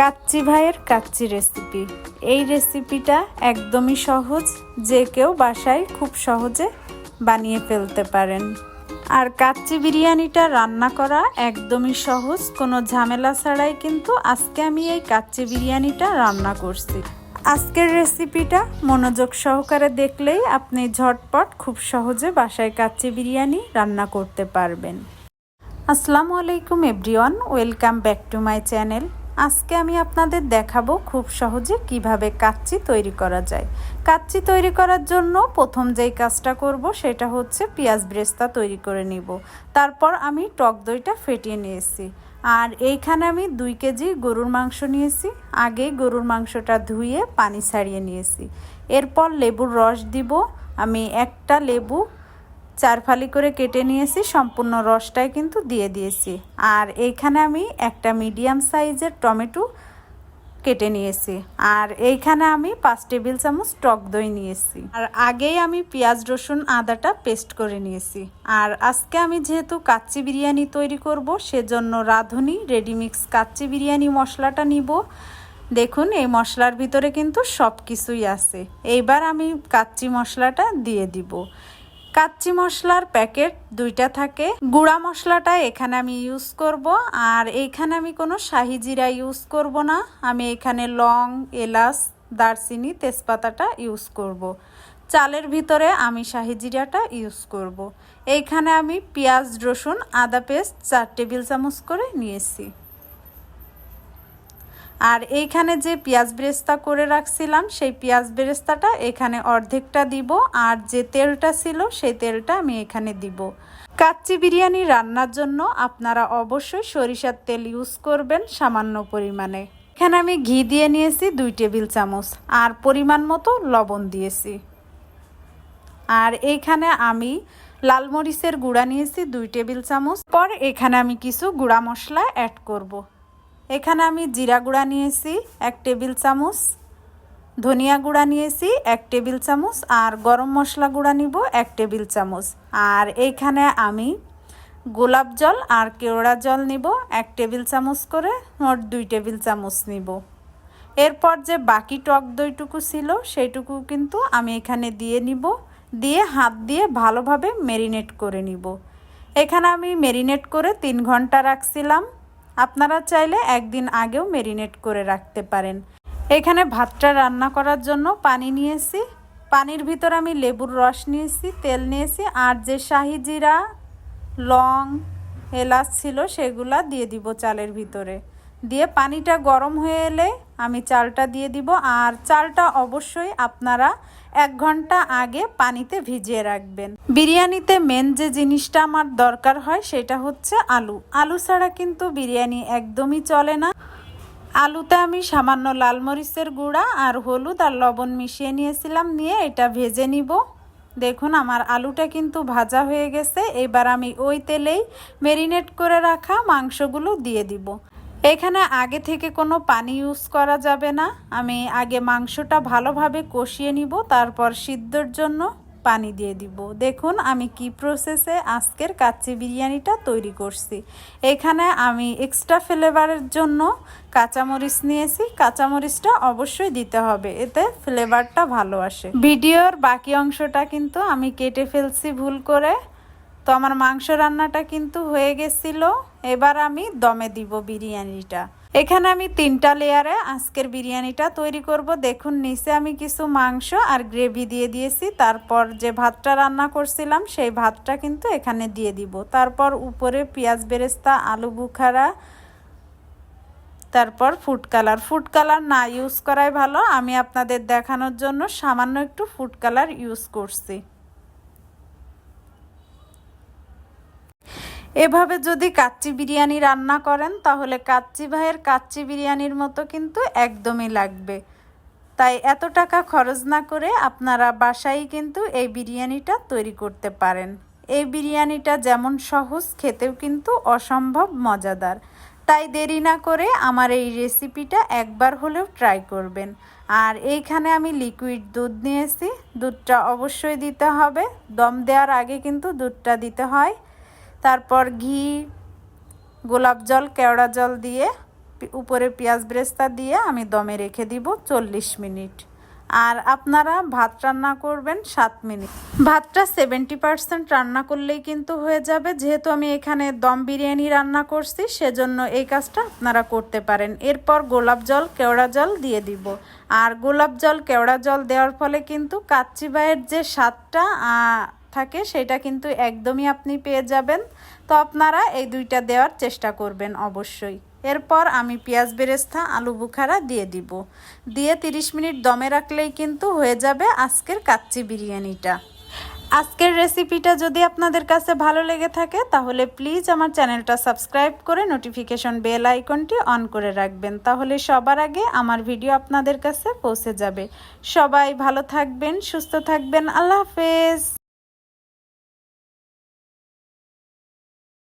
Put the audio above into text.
কাচ্চি ভাইয়ের কাচ্চি রেসিপি এই রেসিপিটা একদমই সহজ, যে কেউ বাসায় খুব সহজে বানিয়ে ফেলতে পারেন। আর কাচ্চি বিরিয়ানিটা রান্না করা একদমই সহজ, কোনো ঝামেলা ছাড়াই কিন্তু আজকে আমি এই কাচ্চি বিরিয়ানিটা রান্না করছি। আজকের রেসিপিটা মনোযোগ সহকারে দেখলেই আপনি ঝটপট খুব সহজে বাসায় কাচ্চি বিরিয়ানি রান্না করতে পারবেন। আসসালামু আলাইকুম everyone, welcome back to my channel. আজকে আমি আপনাদের দেখাবো খুব সহজে কীভাবে কাচ্চি তৈরি করা যায়। কাচ্চি তৈরি করার জন্য প্রথম যেই কাজটা করব সেটা হচ্ছে পেঁয়াজ ব্রেস্তা তৈরি করে নিব। তারপর আমি টক দইটা ফেটিয়ে নিয়েছি। আর এইখানে আমি দুই কেজি গরুর মাংস নিয়েছি। আগেই গরুর মাংসটা ধুয়ে পানি ছাড়িয়ে নিয়েছি। এরপর লেবুর রস দিব। আমি একটা লেবু চার ফালি করে কেটে নিয়েছি, সম্পূর্ণ রসটাই কিন্তু দিয়ে দিয়েছি। আর এইখানে আমি একটা মিডিয়াম সাইজের টমেটো কেটে নিয়েছি। আর এইখানে আমি পাঁচ টেবিল চামচ টক দই নিয়েছি। আর আগেই আমি পেঁয়াজ, রসুন, আদাটা পেস্ট করে নিয়েছি। আর আজকে আমি যেহেতু কাচ্চি বিরিয়ানি তৈরি করব, সেজন্য রাঁধুনি, রেডিমিক্স কাচ্চি বিরিয়ানি মশলাটা নিব। দেখুন, এই মশলার ভিতরে কিন্তু সব কিছুই আছে। এইবার আমি কাচ্চি মশলাটা দিয়ে দিব। কাচ্চি মশলার প্যাকেট দুইটা থাকে গুঁড়া মশলাটা এখানে আমি ইউজ করব, আর এইখানে আমি কোনো শাহি জিরা ইউজ করব না আমি এখানে লং, এলাচ, দারচিনি, তেজপাতাটা ইউজ করব। চালের ভিতরে আমি শাহি জিরাটা ইউজ করব। এইখানে আমি পেঁয়াজ, রসুন, আদা পেস্ট চার টেবিল চামচ করে নিয়েছি আর এইখানে যে পেঁয়াজ বেরেস্তা করে রাখছিলাম, সেই পেঁয়াজ বেরেস্তাটা এখানে অর্ধেকটা দিব আর যে তেলটা ছিল, সেই তেলটা আমি এখানে দিব। কাচ্চি বিরিয়ানি রান্নার জন্য আপনারা অবশ্যই সরিষার তেল ইউজ করবেন সামান্য পরিমাণে। এখানে আমি ঘি দিয়ে নিয়েছি দুই টেবিল চামচ আর পরিমাণ মতো লবণ দিয়েছি। আর এইখানে আমি লাল মরিচের গুঁড়া নিয়েছি দুই টেবিল চামচ। পর এখানে আমি কিছু গুঁড়া মশলা অ্যাড করব। এখানে আমি জিরা গুঁড়া নিয়েছি, এক টেবিল চামচ। ধনিয়া গুঁড়া নিয়েছি, এক টেবিল চামচ। আর গরম মশলা গুঁড়া নিব, এক টেবিল চামচ। আর এইখানে আমি গোলাপ জল আর কেওড়া জল নিব, এক টেবিল চামচ করে, মোট দুই টেবিল চামচ নিব। এরপর যে বাকি টক দইটুকু ছিল, সেইটুকু কিন্তু আমি এখানে দিয়ে নিব। দিয়ে হাত দিয়ে ভালোভাবে মেরিনেট করে নিব। এখানে আমি মেরিনেট করে তিন ঘণ্টা রাখছিলাম। আপনারা চাইলে একদিন আগেও মেরিনেট করে রাখতে পারেন। এখানে ভাতটা রান্না করার জন্য পানি নিয়েছি। পানির ভিতর আমি লেবুর রস নিয়েছি, তেল নিয়েছি, আর যে শাহি জিরা, লং, এলাচ ছিল সেগুলা দিয়ে দিব চালের ভিতরে। দিয়ে পানিটা গরম হয়ে এলে আমি চালটা দিয়ে দিব। আর চালটা অবশ্যই আপনারা এক ঘণ্টা আগে পানিতে ভিজিয়ে রাখবেন। বিরিয়ানিতে মেন যে জিনিসটা আমার দরকার হয় সেটা হচ্ছে আলু। আলু ছাড়া কিন্তু বিরিয়ানি একদমই চলে না। আলুতে আমি সামান্য লাল মরিচের গুঁড়া আর হলুদ আর লবণ মিশিয়ে নিয়েছিলাম, নিয়ে এটা ভেজে নিব। দেখুন আমার আলুটা কিন্তু ভাজা হয়ে গেছে। এবার আমি ওই তেলেই মেরিনেট করে রাখা মাংসগুলো দিয়ে দিব। এখানে আগে থেকে কোনো পানি ইউজ করা যাবে না। আমি আগে মাংসটা ভালোভাবে কষিয়ে নিব, তারপর সিদ্ধর জন্য পানি দিয়ে দিব। দেখুন আমি কি প্রসেসে আজকের কাচ্চি বিরিয়ানিটা তৈরি করছি। এখানে আমি এক্সট্রা ফ্লেভারের জন্য কাঁচামরিচ নিয়েছি। কাঁচামরিচটা অবশ্যই দিতে হবে, এতে ফ্লেভারটা ভালো আসে। ভিডিওর বাকি অংশটা কিন্তু আমি কেটে ফেলছি ভুল করে। তো আমার মাংস রান্নাটা কিন্তু হয়ে গেছিল। এবার আমি দমে দিব বিরিয়ানিটা। এখানে আমি তিনটা লেয়ারে আজকের বিরিয়ানিটা তৈরি করব। দেখুন, নিচে আমি কিছু মাংস আর গ্রেভি দিয়ে দিয়েছি। তারপর যে ভাতটা রান্না করছিলাম, সেই ভাতটা কিন্তু এখানে দিয়ে দিব। তারপর উপরে পেঁয়াজ বেরেস্তা, আলু বুখারা, তারপর ফুড কালার। ফুড কালার না ইউজ করাই ভালো। আমি আপনাদের দেখানোর জন্য সামান্য একটু ফুড কালার ইউজ করছি। এভাবে যদি কাচ্চি বিরিয়ানি রান্না করেন, তাহলে কাচ্চি ভাইয়ের কাচ্চি বিরিয়ানির মতো কিন্তু একদমই লাগবে। তাই এত টাকা খরচ না করে আপনারা বাসায় কিন্তু এই বিরিয়ানিটা তৈরি করতে পারেন। এই বিরিয়ানিটা যেমন সহজ, খেতেও কিন্তু অসম্ভব মজাদার। তাই দেরি না করে আমার এই রেসিপিটা একবার হলেও ট্রাই করবেন। আর এইখানে আমি লিকুইড দুধ নিয়েছি। দুধটা অবশ্যই দিতে হবে। দম দেওয়ার আগে কিন্তু দুধটা দিতে হয়। তারপর ঘি, গোলাপ জল, কেওড়া জল দিয়ে উপরে পেঁয়াজ ব্রেস্তা দিয়ে আমি দমে রেখে দিব চল্লিশ মিনিট। আর আপনারা ভাত রান্না করবেন সাত মিনিট। ভাতটা সেভেন্টি পার্সেন্ট রান্না করলেই কিন্তু হয়ে যাবে। যেহেতু আমি এখানে দম বিরিয়ানি রান্না করছি, সেজন্য এই কাজটা আপনারা করতে পারেন। এরপর গোলাপ জল, কেওড়া জল দিয়ে দিব। আর গোলাপ জল, কেওড়া জল দেওয়ার ফলে কিন্তু কাচ্চি বায়ের যে স্বাদটা থাকে, সেটা কিন্তু একদমই আপনি পেয়ে যাবেন। তো আপনারা এই দুইটা দেওয়ার চেষ্টা করবেন অবশ্যই। এরপর আমি পেঁয়াজ বেরেস্তা, আলু বুখারা দিয়ে দিব। দিয়ে 30 মিনিট দমে রাখলেই কিন্তু হয়ে যাবে আজকের কাচ্চি বিরিয়ানিটা। আজকের রেসিপিটা যদি আপনাদের কাছে ভালো লেগে থাকে, তাহলে প্লিজ আমার চ্যানেলটা সাবস্ক্রাইব করে নোটিফিকেশন বেল আইকনটি অন করে রাখবেন। তাহলে সবার আগে আমার ভিডিও আপনাদের কাছে পৌঁছে যাবে। সবাই ভালো থাকবেন, সুস্থ থাকবেন। আল্লাহ হাফেজ।